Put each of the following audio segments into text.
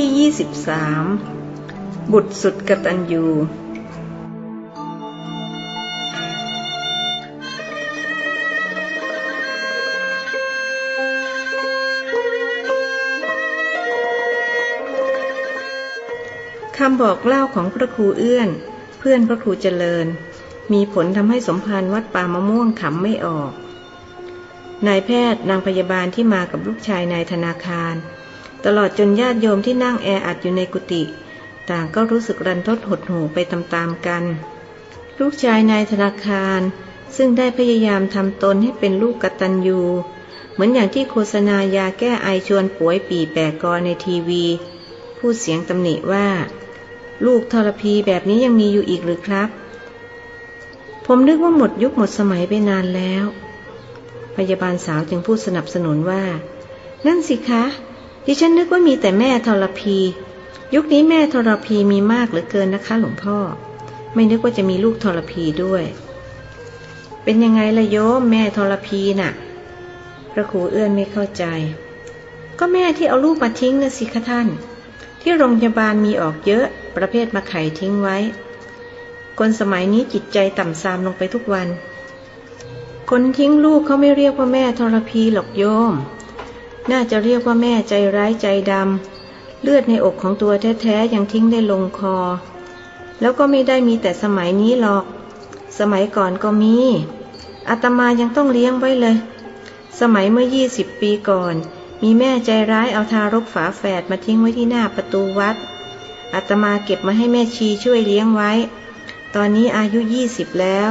ที่ 23 บุตรสุดกตัญญูคำบอกเล่าของพระครูเอื้อน เพื่อนพระครูเจริญ มีผลทำให้สมภารวัดป่ามะม่วงขำไม่ออก นายแพทย์นางพยาบาลที่มากับลูกชายนายธนาคาร ตลอดจนญาติโยมที่นั่งแออัดอยู่ในกุฏิต่างก็รู้สึกรันทดหดหูไปตามๆกัน ลูกชายนายธนาคาร ซึ่งได้พยายามทำตนให้เป็นลูกกตัญญูเหมือนอย่างที่โฆษณายาแก้ไอชวนป่วยปีแปะกอในทีวี พูดเสียงตำหนิว่า ลูกทรพีแบบนี้ยังมีอยู่อีกหรือครับ ผมนึกว่าหมดยุคหมดสมัยไปนานแล้ว พยาบาลสาวจึงพูดสนับสนุนว่า นั่นสิคะ ดิฉันนึกว่ามีแต่แม่ทรพี ยุคนี้แม่ทรพีมีมากเหลือเกินนะคะ หลวงพ่อ ไม่นึกว่าจะมีลูกทรพีด้วยเป็นยังไงละโยมแม่ทรพีน่ะ พระครูเอื้อนไม่เข้าใจ ก็แม่ที่เอาลูกมาทิ้งนะสิคะท่าน ที่โรงพยาบาลมีออกเยอะ ประเภทมาไข่ทิ้งไว้ คนสมัยนี้จิตใจต่ำทรามลงไปทุกวัน คนทิ้งลูกเขาไม่เรียกว่าแม่ทรพีหรอกโยม น่าจะเรียกว่าแม่ใจร้ายใจดำ เลือดในอกของตัวแท้ๆยังทิ้งได้ลงคอ แล้วก็ไม่ได้มีแต่สมัยนี้หรอก สมัยก่อนก็มีอาตมายังต้องเลี้ยงไว้เลย สมัยเมื่อยี่สิบปีก่อน มีแม่ใจร้ายเอาทารกฝาแฝดมาทิ้งไว้ที่หน้าประตูวัดอาตมาเก็บมาให้แม่ชีช่วยเลี้ยงไว้ ตอนนี้อายุยี่สิบแล้ว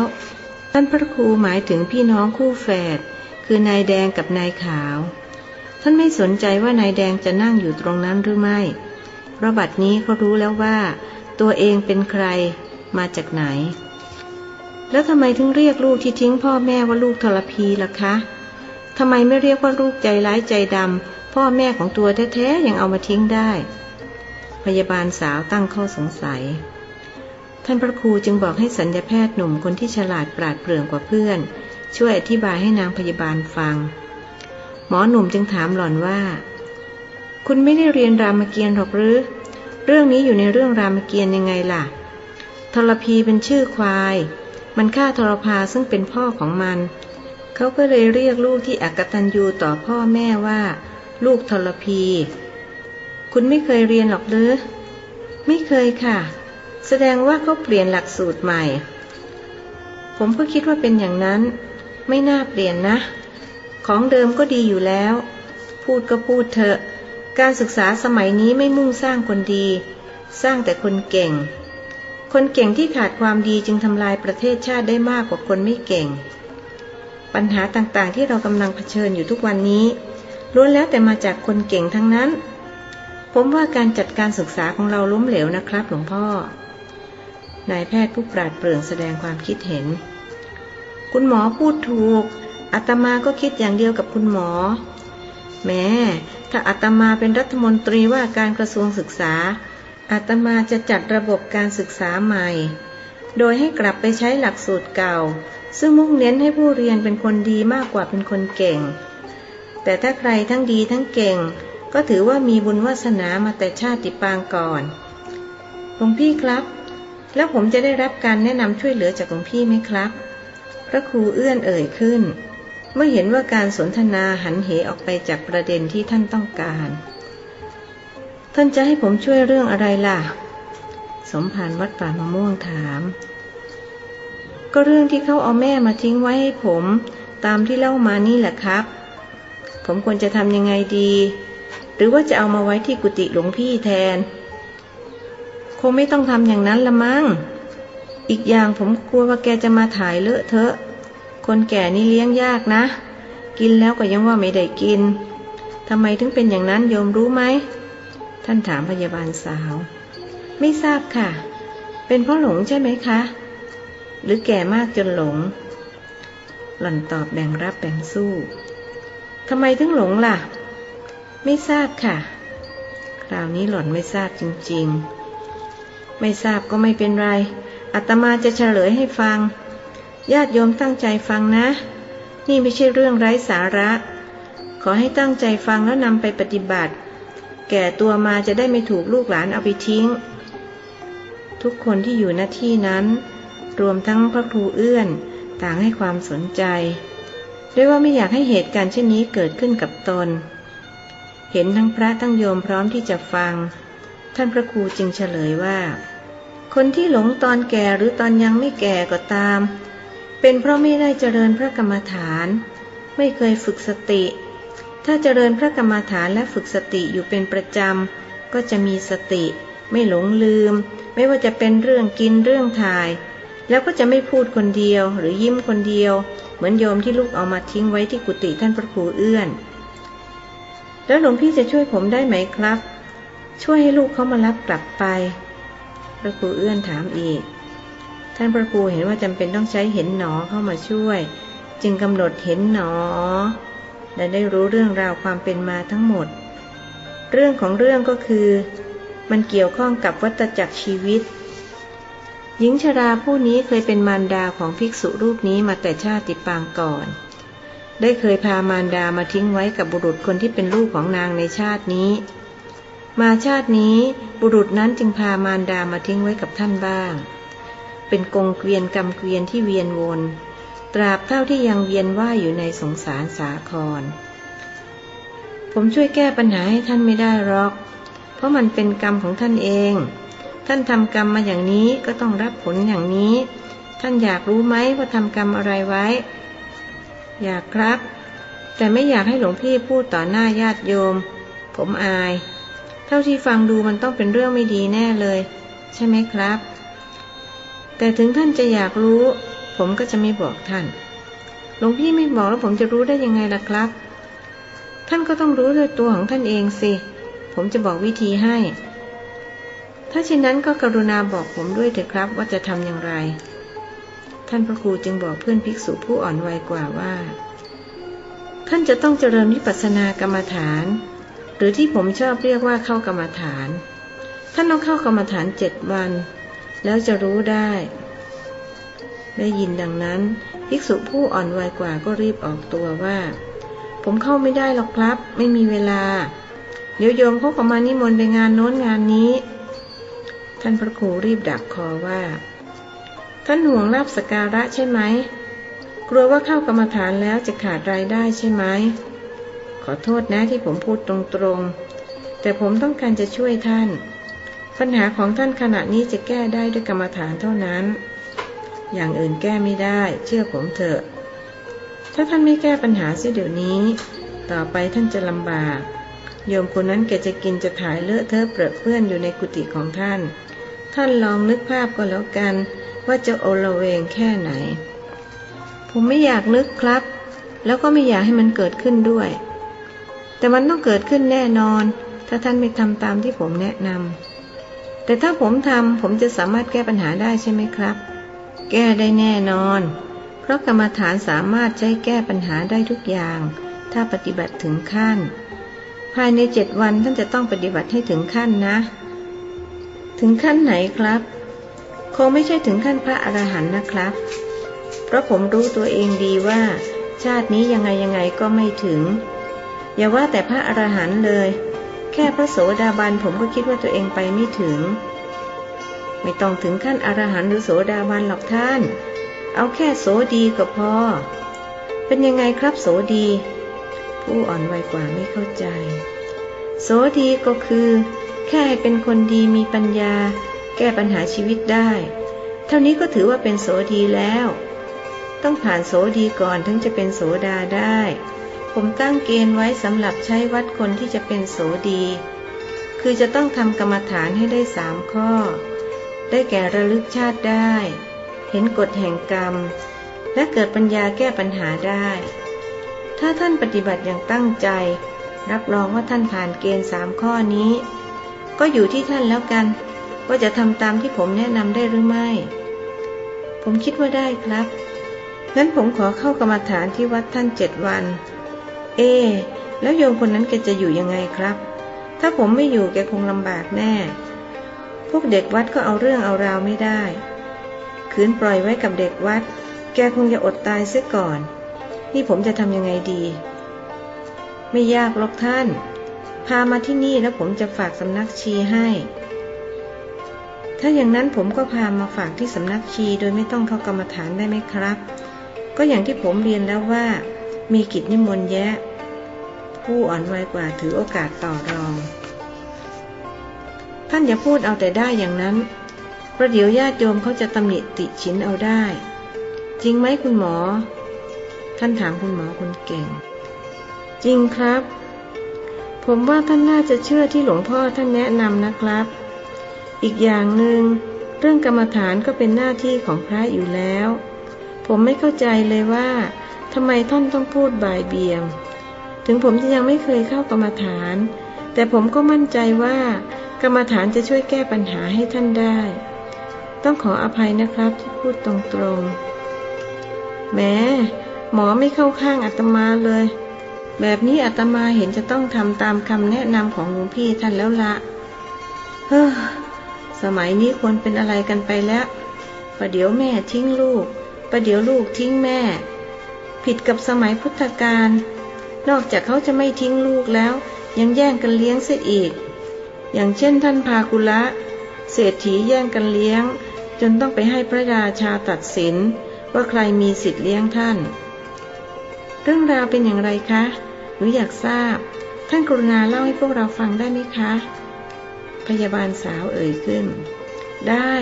ท่านพระครูหมายถึงพี่น้องคู่แฝดคือนายแดงกับนายขาว ท่านไม่สนใจว่านายแดงจะนั่งอยู่ตรงนั้นหรือไม่ เพราะบัดนี้เขารู้แล้วว่า ตัวเองเป็นใครมาจากไหน แล้วทำไมถึงเรียกลูกที่ทิ้งพ่อแม่ว่าลูกทรพีล่ะคะทำไมไม่เรียกว่าลูกใจร้ายใจดำพ่อแม่ของตัวแท้ๆยังเอามาทิ้งได้ พยาบาลสาวตั้งข้อสงสัย ท่านพระครูจึงบอกให้สัญญาแพทย์หนุ่มคนที่ฉลาดปราดเปรื่องกว่าเพื่อน ช่วยอธิบายให้นางพยาบาลฟัง หมอหนุ่มจึงถามหล่อนว่า คุณไม่ได้เรียนรามเกียรติ์หรอกหรือ เรื่องนี้อยู่ในเรื่องรามเกียรติ์ยังไงล่ะ ทรพีเป็นชื่อควาย มันฆ่าทรพาซึ่งเป็นพ่อของมัน เขาก็เลยเรียกลูกที่อักตัญญูต่อพ่อแม่ว่า ลูกทรพี คุณไม่เคยเรียนหรอกหรือ ไม่เคยค่ะ แสดงว่าเขาเปลี่ยนหลักสูตรใหม่ ผมก็คิดว่าเป็นอย่างนั้น ไม่น่าเปลี่ยนนะ ของเดิมก็ดีอยู่แล้ว พูดก็พูดเถอะ การศึกษาสมัยนี้ไม่มุ่งสร้างคนดี สร้างแต่คนเก่ง คนเก่งที่ขาดความดีจึงทำลายประเทศชาติได้มากกว่าคนไม่เก่ง ปัญหาต่างๆที่เรากำลังเผชิญอยู่ทุกวันนี้ล้วนแล้วแต่มาจากคนเก่งทั้งนั้น ผมว่าการจัดการศึกษาของเราล้มเหลวนะครับหลวงพ่อ นายแพทย์ผู้ปราดเปรื่องแสดงความคิดเห็น คุณหมอพูดถูก อาตมาก็คิดอย่างเดียวกับคุณหมอ แม้ถ้าอาตมาเป็นรัฐมนตรีว่าการกระทรวงศึกษา อาตมาจะจัดระบบการศึกษาใหม่ โดยให้กลับไปใช้หลักสูตรเก่า ซึ่งมุ่งเน้นให้ผู้เรียนเป็นคนดีมากกว่าเป็นคนเก่ง แต่ถ้าใครทั้งดีทั้งเก่ง ก็ถือว่ามีบุญวาสนามาแต่ชาติปางก่อนหลวงพี่ครับ แล้วผมจะได้รับการแนะนำช่วยเหลือจากหลวงพี่ไหมครับ พระครูเอื้อนเอ่ยขึ้น เมื่อเห็นว่าการสนทนาหันเหออกไปจากประเด็นที่ท่านต้องการ ท่านจะให้ผมช่วยเรื่องอะไรล่ะ สมภารวัดป่ามะม่วงถาม ก็เรื่องที่เขาเอาแม่มาทิ้งไว้ให้ผม ตามที่เล่ามานี่แหละครับ ผมควรจะทำยังไงดี หรือว่าจะเอามาไว้ที่กุฏิหลวงพี่แทน คงไม่ต้องทำอย่างนั้นละมั้งอีกอย่างผมกลัวว่าแกจะมาถ่ายเลอะเทอะ คนแก่นี่เลี้ยงยากนะ กินแล้วก็ยังว่าไม่ได้กินทำไมถึงเป็นอย่างนั้นโยมรู้ไหม ท่านถามพยาบาลสาว ไม่ทราบค่ะ เป็นเพราะหลงใช่ไหมคะ หรือแก่มากจนหลง หล่อนตอบแบ่งรับแบ่งสู้ทำไมถึงหลงล่ะ ไม่ทราบค่ะ คราวนี้หล่อนไม่ทราบจริง ๆ ไม่ทราบก็ไม่เป็นไร อาตมาจะเฉลยให้ฟัง ญาติโยมตั้งใจฟังนะ นี่ไม่ใช่เรื่องไร้สาระ ขอให้ตั้งใจฟังแล้วนำไปปฏิบัติ แก่ตัวมาจะได้ไม่ถูกลูกหลานเอาไปทิ้ง ทุกคนที่อยู่หน้าที่นั้น รวมทั้งพระครูเอื้อนต่างให้ความสนใจ ด้วยว่าไม่อยากให้เหตุการณ์เช่นนี้เกิดขึ้นกับตน เห็นทั้งพระทั้งโยมพร้อมที่จะฟัง ท่านพระครูจึงเฉลยว่า คนที่หลงตอนแก่หรือตอนยังไม่แก่ก็ตาม เป็นเพราะไม่ได้เจริญพระกรรมฐาน ไม่เคยฝึกสติ ถ้าเจริญพระกรรมฐานและฝึกสติอยู่เป็นประจำ ก็จะมีสติ ไม่หลงลืม ไม่ว่าจะเป็นเรื่องกินเรื่องถ่าย แล้วก็จะไม่พูดคนเดียวหรือยิ้มคนเดียว เหมือนโยมที่ลูกเอามาทิ้งไว้ที่กุฏิท่านพระครูเอื้อน แล้วหลวงพี่จะช่วยผมได้ไหมครับ ช่วยให้ลูกเขามารับกลับไป พระครูเอื้อนถามอีก ท่านพระครูเห็นว่าจำเป็นต้องใช้เห็นหนอเข้ามาช่วย จึงกำหนดเห็นหนอ และได้รู้เรื่องราวความเป็นมาทั้งหมด เรื่องของเรื่องก็คือ มันเกี่ยวข้องกับวัฏจักรชีวิต หญิงชราผู้นี้เคยเป็นมารดาของภิกษุรูปนี้มาแต่ชาติปางก่อน ได้เคยพามารดามาทิ้งไว้กับบุรุษคนที่เป็นลูกของนางในชาตินี้ มาชาตินี้บุรุษนั้นจึงพามารดามาทิ้งไว้กับท่านบ้าง เป็นกงเกวียนกำเกวียนที่เวียนวน ตราบเท่าที่ยังเวียนว่ายอยู่ในสงสารสาคร ผมช่วยแก้ปัญหาให้ท่านไม่ได้หรอก เพราะมันเป็นกรรมของท่านเอง ท่านทำกรรมมาอย่างนี้ก็ต้องรับผลอย่างนี้ ท่านอยากรู้ไหมว่าทำกรรมอะไรไว้ อยากครับ แต่ไม่อยากให้หลวงพี่พูดต่อหน้าญาติโยม ผมอาย เท่าที่ฟังดูมันต้องเป็นเรื่องไม่ดีแน่เลย ใช่ไหมครับ แต่ถึงท่านจะอยากรู้ ผมก็จะไม่บอกท่าน หลวงพี่ไม่บอกแล้วผมจะรู้ได้ยังไงล่ะครับ ท่านก็ต้องรู้ด้วยตัวของท่านเองสิ ผมจะบอกวิธีให้ ถ้าเช่นนั้นก็กรุณาบอกผมด้วยเถอะครับว่าจะทำอย่างไร ท่านพระครูจึงบอกเพื่อนภิกษุผู้อ่อนวัยกว่าว่า ท่านจะต้องเจริญวิปัสสนากรรมฐาน หรือที่ผมชอบเรียกว่าเข้ากรรมฐาน ท่านต้องเข้ากรรมฐานเจ็ดวัน แล้วจะรู้ได้ ได้ยินดังนั้น ภิกษุผู้อ่อนวัยกว่าก็รีบออกตัวว่า ผมเข้าไม่ได้หรอกครับ ไม่มีเวลา เดี๋ยวโยมเขาก็มานิมนต์ไปงานโน้นงานนี้ ท่านพระครูรีบดักคอว่า ท่านห่วงลาบสการะใช่ไหมกลัวว่าเข้ากรรมฐานแล้วจะขาดรายได้ใช่ไหมขอโทษนะที่ผมพูดตรงๆ แต่ผมต้องการจะช่วยท่าน ปัญหาของท่านขณะนี้จะแก้ได้ด้วยกรรมฐานเท่านั้น อย่างอื่นแก้ไม่ได้ เชื่อผมเถอะ ถ้าท่านไม่แก้ปัญหาเสียเดี๋ยวนี้ ต่อไปท่านจะลำบาก โยมคนนั้นแกจะกินจะถ่ายเลอะเทอะเปรอะเปื้อนอยู่ในกุฏิของท่าน ท่านลองนึกภาพก็แล้วกัน ว่าจะโอละเวงแค่ไหน ผมไม่อยากนึกครับ แล้วก็ไม่อยากให้มันเกิดขึ้นด้วย แต่มันต้องเกิดขึ้นแน่นอน ถ้าท่านไม่ทำตามที่ผมแนะนำ แต่ถ้าผมทำผมจะสามารถแก้ปัญหาได้ใช่ไหมครับ แก้ได้แน่นอน เพราะกรรมฐานสามารถใช้แก้ปัญหาได้ทุกอย่าง ถ้าปฏิบัติถึงขั้น ภายในเจ็ดวันท่านจะต้องปฏิบัติให้ถึงขั้นนะ ถึงขั้นไหนครับ คงไม่ใช่ถึงขั้นพระอรหันต์นะครับ เพราะผมรู้ตัวเองดีว่า ชาตินี้ยังไงยังไงก็ไม่ถึง อย่าว่าแต่พระอรหันต์เลย แค่พระโสดาบันผมก็คิดว่าตัวเองไปไม่ถึง ไม่ต้องถึงขั้นอรหันต์หรือโสดาบันหรอกท่าน เอาแค่โสดีก็พอ เป็นยังไงครับโสดี ผู้อ่อนวัยกว่าไม่เข้าใจ โสดีก็คือ แค่เป็นคนดีมีปัญญา แก้ปัญหาชีวิตได้ เท่านี้ก็ถือว่าเป็นโสดีแล้ว ต้องผ่านโสดีก่อนถึงจะเป็นโสดาได้ ผมตั้งเกณฑ์ไว้สำหรับใช้วัดคนที่จะเป็นโสดี คือจะต้องทำกรรมฐานให้ได้สามข้อ ได้แก่ระลึกชาติได้ เห็นกฎแห่งกรรม และเกิดปัญญาแก้ปัญหาได้ ถ้าท่านปฏิบัติอย่างตั้งใจ รับรองว่าท่านผ่านเกณฑ์สามข้อนี้ ก็อยู่ที่ท่านแล้วกัน ว่าจะทำตามที่ผมแนะนำได้หรือไม่ ผมคิดว่าได้ครับงั้นผมขอเข้ากรรมฐานที่วัดท่านเจ็ดวัน เอ แล้วโยมคนนั้นแกจะอยู่ยังไงครับ ถ้าผมไม่อยู่แกคงลำบากแน่ พวกเด็กวัดก็เอาเรื่องเอาราวไม่ได้ขืนปล่อยไว้กับเด็กวัด แกคงจะอดตายเสียก่อน นี่ผมจะทำยังไงดี ไม่ยากหรอกท่าน พามาที่นี่แล้วผมจะฝากสำนักชีให้ ถ้าอย่างนั้นผมก็พามาฝากที่สำนักชีโดยไม่ต้องเข้ากรรมฐานได้ไหมครับ ก็อย่างที่ผมเรียนแล้วว่า มีกิจนิมนต์แยะ ผู้อ่อนวัยกว่าถือโอกาสต่อรอง ท่านอย่าพูดเอาแต่ได้อย่างนั้น ประเดี๋ยวญาติโยมเขาจะตำหนิติชินเอาได้ จริงไหมคุณหมอ ท่านถามคุณหมอคนเก่ง จริงครับ ผมว่าท่านน่าจะเชื่อที่หลวงพ่อท่านแนะนำนะครับ อีกอย่างหนึ่งเรื่องกรรมฐานก็เป็นหน้าที่ของพระอยู่แล้ว ผมไม่เข้าใจเลยว่า ทำไมท่านต้องพูดบ่ายเบี่ยง ถึงผมจะยังไม่เคยเข้ากรรมฐาน แต่ผมก็มั่นใจว่ากรรมฐานจะช่วยแก้ปัญหาให้ท่านได้ ต้องขออภัยนะครับที่พูดตรงๆแหม้หมอไม่เข้าข้างอาตมาเลย แบบนี้อาตมาเห็นจะต้องทำตามคำแนะนำของหลวงพี่ท่านแล้วละเฮ้อสมัยนี้ควรเป็นอะไรกันไปแล้วประเดี๋ยวแม่ทิ้งลูกประเดี๋ยวลูกทิ้งแม่ ผิดกับสมัยพุทธกาลนอกจากเขาจะไม่ทิ้งลูกแล้ว ยังแย่งกันเลี้ยงเสียอีก อย่างเช่นท่านพากุละเศรษฐีแย่งกันเลี้ยง จนต้องไปให้พระราชาตัดสิน ว่าใครมีสิทธิ์เลี้ยงท่าน เรื่องราวเป็นอย่างไรคะหนูอยากทราบ ท่านกรุณาเล่าให้พวกเราฟังได้ไหมคะ พยาบาลสาวเอ่ยขึ้น ได้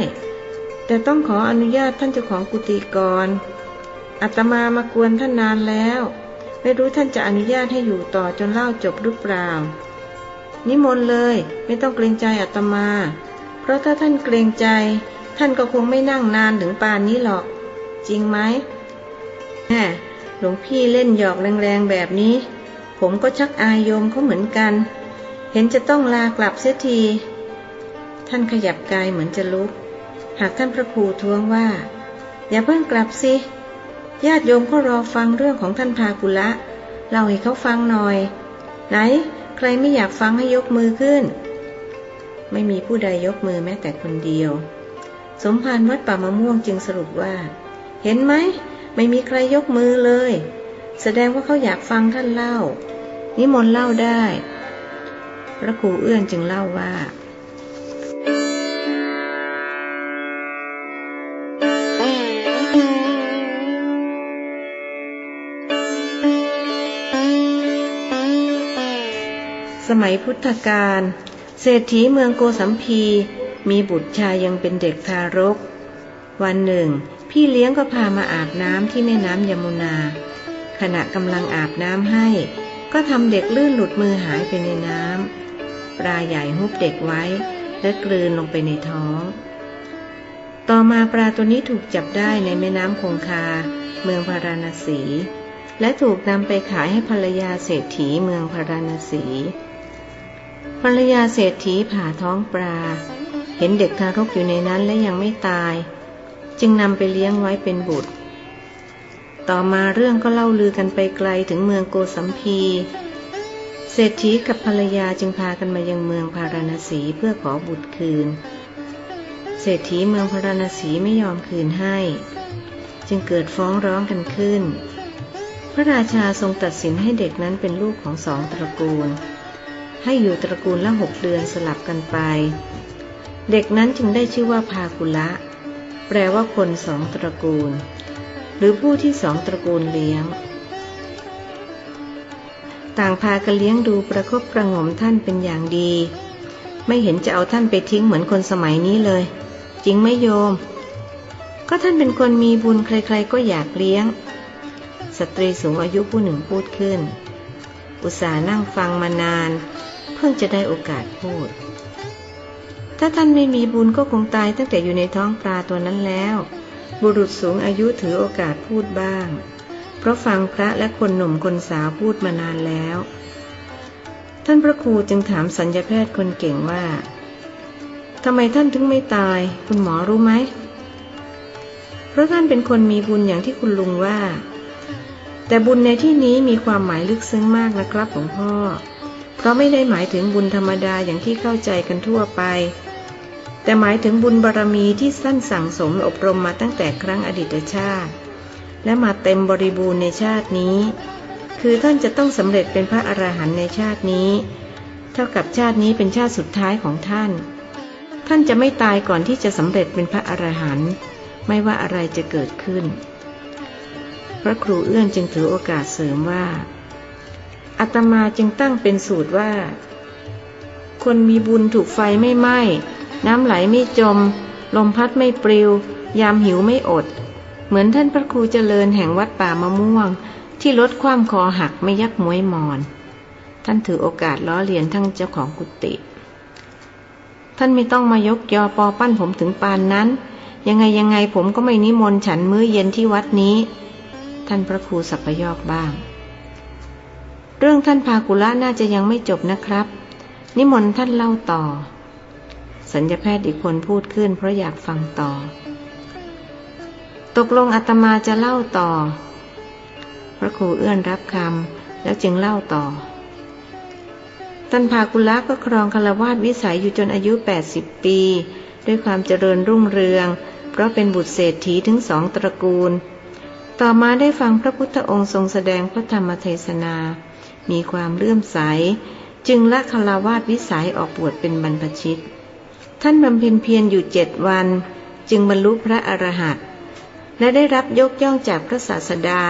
แต่ต้องขออนุญาตท่านเจ้าของกุฏิก่อน อาตมามากวนท่านนานแล้ว ไม่รู้ท่านจะอนุญาตให้อยู่ต่อจนเล่าจบหรือเปล่า นิมนต์เลยไม่ต้องเกรงใจอาตมา เพราะถ้าท่านเกรงใจ ท่านก็คงไม่นั่งนานถึงป่านนี้หรอก จริงไหมแหมหลวงพี่เล่นหยอกแรงๆแบบนี้ ผมก็ชักอายโยมเขาเหมือนกัน เห็นจะต้องลากลับเสียที ท่านขยับกายเหมือนจะลุก หากท่านพระครูท้วงว่า อย่าเพิ่งกลับสิ ญาติโยมก็รอฟังเรื่องของท่านพากุละเล่าให้เขาฟังหน่อย ไหน ใครไม่อยากฟังให้ยกมือขึ้น ไม่มีผู้ใดยกมือแม้แต่คนเดียว สมภารวัดป่ามะม่วงจึงสรุปว่า เห็นไหม ไม่มีใครยกมือเลย แสดงว่าเขาอยากฟังท่านเล่า นิมนต์เล่าได้ พระครูเอื้อนจึงเล่าว่า มัยพุทธกาลเศรษฐีเมืองโกสัมพี มีบุตรชายยังเป็นเด็กทารก วันหนึ่ง พี่เลี้ยงก็พามาอาบน้ำที่แม่น้ำยมุนา ขณะกำลังอาบน้ำให้ ก็ทำเด็กลื่นหลุดมือหายไปในน้ำปลาใหญ่ฮุบเด็กไว้ และกลืนลงไปในท้อง ต่อมาปลาตัวนี้ถูกจับได้ในแม่น้ำคงคา เมืองพาราณสี และถูกนำไปขายให้ภรรยาเศรษฐีเมืองพาราณสี ภรรยาเศรษฐีผ่าท้องปลา เห็นเด็กทารกอยู่ในนั้นและยังไม่ตาย จึงนำไปเลี้ยงไว้เป็นบุตร ต่อมาเรื่องก็เล่าลือกันไปไกลถึงเมืองโกสัมพีเศรษฐีกับภรรยาจึงพากันมายังเมืองพาราณสีเพื่อขอบุตรคืน เศรษฐีเมืองพาราณสีไม่ยอมคืนให้ จึงเกิดฟ้องร้องกันขึ้น พระราชาทรงตัดสินให้เด็กนั้นเป็นลูกของสองตระกูล ให้อยู่ตระกูลละหกเดือนสลับกันไป เด็กนั้นจึงได้ชื่อว่าพากุละ แปลว่าคนสองตระกูล หรือผู้ที่สองตระกูลเลี้ยง ต่างพากันเลี้ยงดูประคบประหงมท่านเป็นอย่างดี ไม่เห็นจะเอาท่านไปทิ้งเหมือนคนสมัยนี้เลย จริงไหมโยม ก็ท่านเป็นคนมีบุญใครๆก็อยากเลี้ยง สตรีสูงอายุผู้หนึ่งพูดขึ้นอุตส่าห์นั่งฟังมานาน พิ่งจะได้โอกาสพูด ถ้าท่านไม่มีบุญก็คงตายตั้งแต่อยู่ในท้องปลาตัวนั้นแล้ว บุรุษสูงอายุถือโอกาสพูดบ้าง เพราะฟังพระและคนหนุ่มคนสาวพูดมานานแล้ว ท่านพระครูจึงถามสัญญาแพทย์คนเก่งว่าทำไมท่านถึงไม่ตาย คุณหมอรู้ไหม เพราะท่านเป็นคนมีบุญอย่างที่คุณลุงว่า แต่บุญในที่นี้มีความหมายลึกซึ้งมากนะครับหลวงพ่อ เพราะไม่ได้หมายถึงบุญธรรมดาอย่างที่เข้าใจกันทั่วไป แต่หมายถึงบุญบารรมีที่ท่านสั่งสมอบรมมาตั้งแต่ครั้งอดีตชาติ และมาเต็มบริบูรณ์ในชาตินี้ คือท่านจะต้องสำเร็จเป็นพระอรหันต์ในชาตินี้ เท่ากับชาตินี้เป็นชาติสุดท้ายของท่าน ท่านจะไม่ตายก่อนที่จะสำเร็จเป็นพระอรหันต์ไม่ว่าอะไรจะเกิดขึ้น พระครูเอื้อนจึงถือโอกาสเสริมว่า อาตมาจึงตั้งเป็นสูตรว่า คนมีบุญถูกไฟไม่ไหม้ น้ำไหลไม่จม ลมพัดไม่ปลิว ยามหิวไม่อด เหมือนท่านพระครูเจริญแห่งวัดป่ามะม่วง ที่ลดความคอหักไม่ยักมวยมอน ท่านถือโอกาสล้อเลียนทั้งเจ้าของกุฏิท่านไม่ต้องมายกยอปอปั้นผมถึงปานนั้น ยังไงยังไงผมก็ไม่นิมนต์ฉันมื้อเย็นที่วัดนี้ ท่านพระครูสัพยอกบ้าง เรื่องท่านพากุละน่าจะยังไม่จบนะครับ นิมนต์ท่านเล่าต่อ สัญญาแพทย์อีกคนพูดขึ้น เพราะอยากฟังต่อ ตกลงอาตมาจะเล่าต่อ พระครูเอื้อนรับคำแล้วจึงเล่าต่อท่านพากุละก็ครองคารวาสวิสัยอยู่จนอายุ 80 ปี ด้วยความเจริญรุ่งเรือง เพราะเป็นบุตรเศรษฐีถึงสองตระกูล ต่อมาได้ฟังพระพุทธองค์ทรงแสดงพระธรรมเทศนา มีความเลื่อมใส จึงละคารวาสวิสัยออกบวชเป็นบรรพชิต ท่านบำเพ็ญเพียรอยู่เจ็ดวัน จึงบรรลุพระอรหันต์และได้รับยกย่องจากพระศาสดา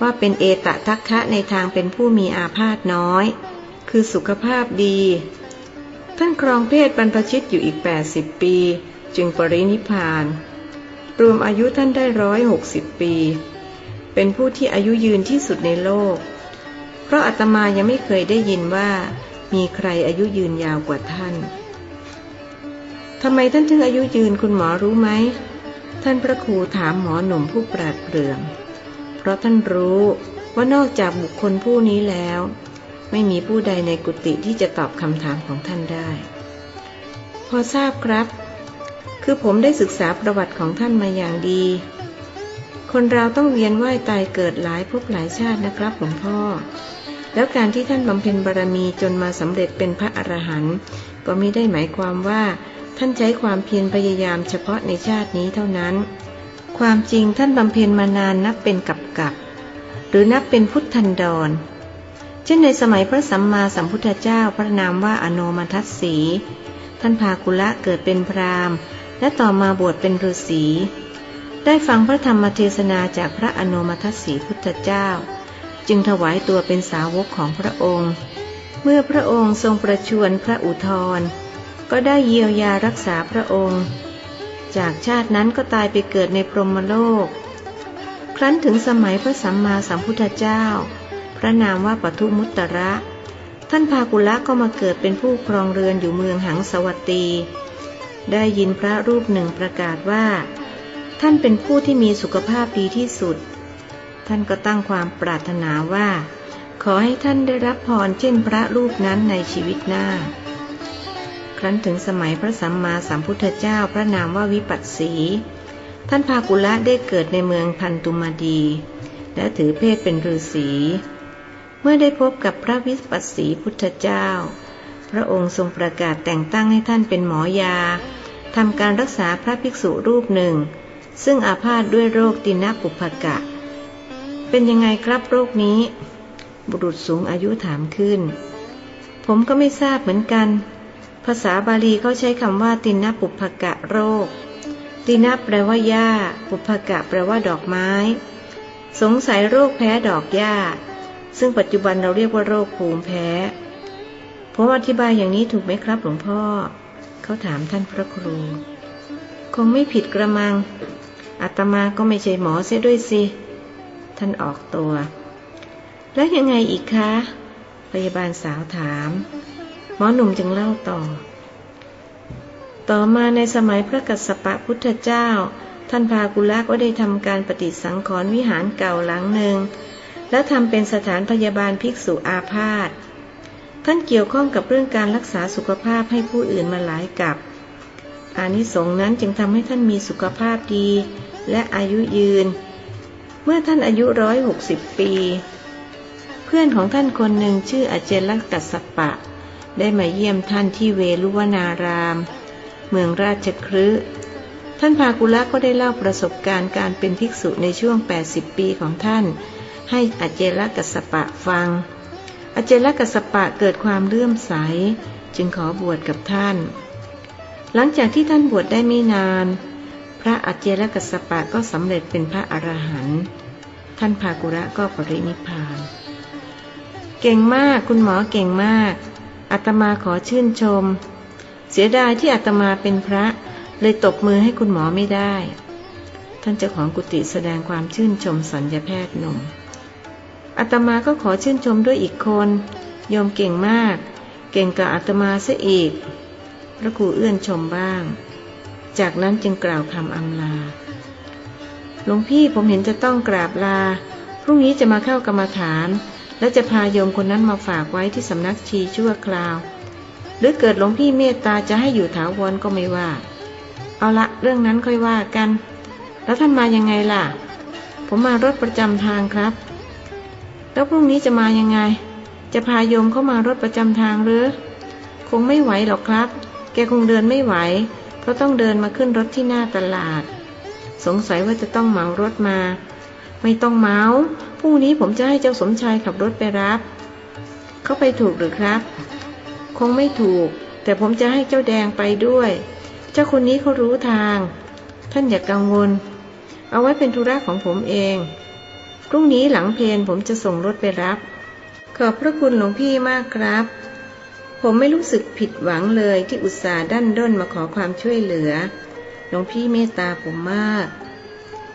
ว่าเป็นเอตทัคคะในทางเป็นผู้มีอาพาธน้อย คือสุขภาพดี ท่านครองเพศบรรพชิตอยู่อีก 80 ปี จึงปรินิพพาน รวมอายุท่านได้ร้อยหกสิบปี เป็นผู้ที่อายุยืนที่สุดในโลก เพราะอาตมายังไม่เคยได้ยินว่า มีใครอายุยืนยาวกว่าท่านทำไมท่านถึงอายุยืนคุณหมอรู้ไหม ท่านพระครูถามหมอหนุ่มผู้ปราดเปรื่อง เพราะท่านรู้ว่านอกจากบุคคลผู้นี้แล้ว ไม่มีผู้ใดในกุฏิที่จะตอบคำถามของท่านได้ พอทราบครับ คือผมได้ศึกษาประวัติของท่านมาอย่างดี คนเราต้องเวียนว่ายตายเกิดหลายภพหลายชาตินะครับหลวงพ่อ แล้วการที่ท่านบำเพ็ญบารมีจนมาสำเร็จเป็นพระอรหันต์ก็ไม่ได้หมายความว่า ท่านใช้ความเพียรพยายามเฉพาะในชาตินี้เท่านั้น ความจริงท่านบำเพ็ญมานานนับเป็นกับกับหรือนับเป็นพุทธันดร เช่นในสมัยพระสัมมาสัมพุทธเจ้าพระนามว่าอโนมัทัสสี ท่านพากุละเกิดเป็นพราหมณ์ และต่อมาบวชเป็นฤาษีได้ฟังพระธรรมเทศนาจากพระอโนมัทัสสีพุทธเจ้า จึงถวายตัวเป็นสาวกของพระองค์ เมื่อพระองค์ทรงประชวรพระอุทธรก็ได้เยียวยารักษาพระองค์ จากชาตินั้นก็ตายไปเกิดในพรหมโลก ครั้นถึงสมัยพระสัมมาสัมพุทธเจ้า พระนามว่าปทุมุตตระ ท่านพากุละก็มาเกิดเป็นผู้ครองเรือนอยู่เมืองหังสวัตตี ได้ยินพระรูปหนึ่งประกาศว่า ท่านเป็นผู้ที่มีสุขภาพดีที่สุด ท่านก็ตั้งความปรารถนาว่า ขอให้ท่านได้รับพรเช่นพระรูปนั้นในชีวิตหน้า ครั้นถึงสมัยพระสัมมาสัมพุทธเจ้าพระนามว่าวิปัสสี ท่านพากุละได้เกิดในเมืองพันตุมาดี และถือเพศเป็นฤาษี เมื่อได้พบกับพระวิปัสสีพุทธเจ้า พระองค์ทรงประกาศแต่งตั้งให้ท่านเป็นหมอยาทำการรักษาพระภิกษุรูปหนึ่ง ซึ่งอาพาธด้วยโรคตินปุภกะ เป็นยังไงครับโรคนี้ บุรุษสูงอายุถามขึ้น ผมก็ไม่ทราบเหมือนกัน ภาษาบาลีเขาใช้คำว่าตินาปุภกะโรค ตินะแปลว่าหญ้า ปุภกะแปลว่าดอกไม้ สงสัยโรคแพ้ดอกหญ้า ซึ่งปัจจุบันเราเรียกว่าโรคภูมิแพ้ผมอธิบายอย่างนี้ถูกไหมครับหลวงพ่อ เขาถามท่านพระครู คงไม่ผิดกระมังอาตมาก็ไม่ใช่หมอเสียด้วยสิ ท่านออกตัว แล้วยังไงอีกคะ พยาบาลสาวถาม หมอหนุ่มจึงเล่าต่อ ต่อมาในสมัยพระกัสสปะพุทธเจ้า ท่านพากุละก็ได้ทำการปฏิสังขรณ์วิหารเก่าหลังหนึ่ง และทำเป็นสถานพยาบาลภิกษุอาพาธท่านเกี่ยวข้องกับเรื่องการรักษาสุขภาพให้ผู้อื่นมาหลายกับอานิสงส์นั้นจึงทำให้ท่านมีสุขภาพดี และอายุยืน เมื่อท่านอายุร้อยหกสิบปี เพื่อนของท่านคนหนึ่งชื่ออาเจลกัสปะ ได้มาเยี่ยมท่านที่เวลุวนาราม เมืองราชครืท่านพากุละก็ได้เล่าประสบการณ์การเป็นภิกษุในช่วง 80 ปีของท่าน ให้อาเจลกัสปะฟัง อาเจลกัสปะเกิดความเลื่อมใส จึงขอบวชกับท่าน หลังจากที่ท่านบวชได้ไม่นาน พระอาเจลกัสปะก็สำเร็จเป็นพระอรหันต์ท่านภากุระก็ปรินิพาน เก่งมากคุณหมอเก่งมากอาตมาขอชื่นชม เสียดายที่อาตมาเป็นพระเลยตบมือให้คุณหมอไม่ได้ ท่านเจ้าของกุฏิแสดงความชื่นชมสัญญาแพทย์หนุ่มอาตมาก็ขอชื่นชมด้วยอีกคนโยมเก่งมาก เก่งกว่าอาตมาซะอีก พระครูเอื้อนชมบ้าง จากนั้นจึงกล่าวคำอำลา หลวงพี่ผมเห็นจะต้องกราบลา พรุ่งนี้จะมาเข้ากรรมฐาน และจะพาโยมคนนั้นมาฝากไว้ที่สำนักชีชั่วคราว หรือเกิดหลวงพี่เมตตาจะให้อยู่ถาวรก็ไม่ว่า เอาละเรื่องนั้นค่อยว่ากัน แล้วท่านมายังไงล่ะ ผมมารถประจำทางครับ แล้วพรุ่งนี้จะมายังไง จะพาโยมเข้ามารถประจำทางหรือ คงไม่ไหวหรอกครับ แกคงเดินไม่ไหว เพราะต้องเดินมาขึ้นรถที่หน้าตลาด สงสัยว่าจะต้องเหมารถมา ไม่ต้องเหมาพรุ่งนี้ผมจะให้เจ้าสมชายขับรถไปรับ เขาไปถูกหรือครับ คงไม่ถูก แต่ผมจะให้เจ้าแดงไปด้วย เจ้าคนนี้เขารู้ทาง ท่านอย่ากกังวล เอาไว้เป็นธุระของผมเองพรุ่งนี้หลังเพลนผมจะส่งรถไปรับ ขอบพระคุณหลวงพี่มากครับ ผมไม่รู้สึกผิดหวังเลยที่อุตส่าห์ดันด้นมาขอความช่วยเหลือ หลวงพี่เมตตาผมมาก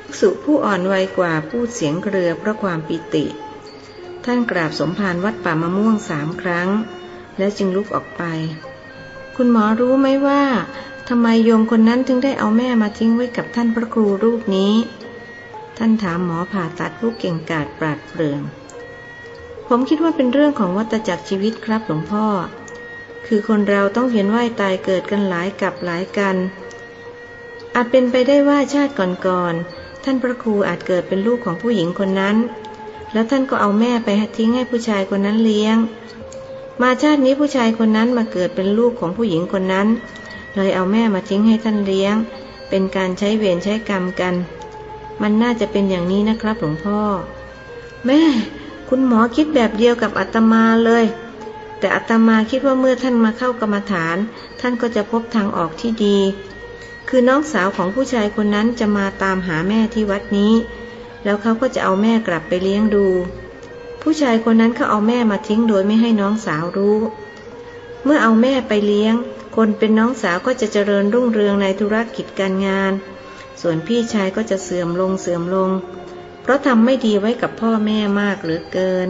ภิกษุผู้อ่อนวัยกว่าพูดเสียงเกรือเพราะความปิติ ท่านกราบสมภารวัดป่ามะม่วงสามครั้ง แล้วจึงลุกออกไป คุณหมอรู้ไหมว่าทำไมโยมคนนั้นถึงได้เอาแม่มาทิ้งไว้กับท่านพระครูรูปนี้ ท่านถามหมอผ่าตัดผู้เก่งกาจปราดเปรื่อง ผมคิดว่าเป็นเรื่องของวัฏจักรชีวิตครับหลวงพ่อ คือคนเราต้องเวียนว่ายตายเกิดกันหลายกับหลายกัน อาจเป็นไปได้ว่าชาติก่อนๆ ท่านพระครูอาจเกิดเป็นลูกของผู้หญิงคนนั้น แล้วท่านก็เอาแม่ไปทิ้งให้ผู้ชายคนนั้นเลี้ยง มาชาตินี้ผู้ชายคนนั้นมาเกิดเป็นลูกของผู้หญิงคนนั้น เลยเอาแม่มาทิ้งให้ท่านเลี้ยง เป็นการใช้เวรใช้กรรมกัน มันน่าจะเป็นอย่างนี้นะครับหลวงพ่อ แม่ คุณหมอคิดแบบเดียวกับอาตมาเลย แต่อาตมาคิดว่าเมื่อท่านมาเข้ากรรมฐาน ท่านก็จะพบทางออกที่ดี คือน้องสาวของผู้ชายคนนั้นจะมาตามหาแม่ที่วัดนี้ แล้วเขาก็จะเอาแม่กลับไปเลี้ยงดู ผู้ชายคนนั้นเขาเอาแม่มาทิ้งโดยไม่ให้น้องสาวรู้ เมื่อเอาแม่ไปเลี้ยง คนเป็นน้องสาวก็จะเจริญรุ่งเรืองในธุรกิจการงาน ส่วนพี่ชายก็จะเสื่อมลงเสื่อมลง เพราะทำไม่ดีไว้กับพ่อแม่มากเหลือเกิน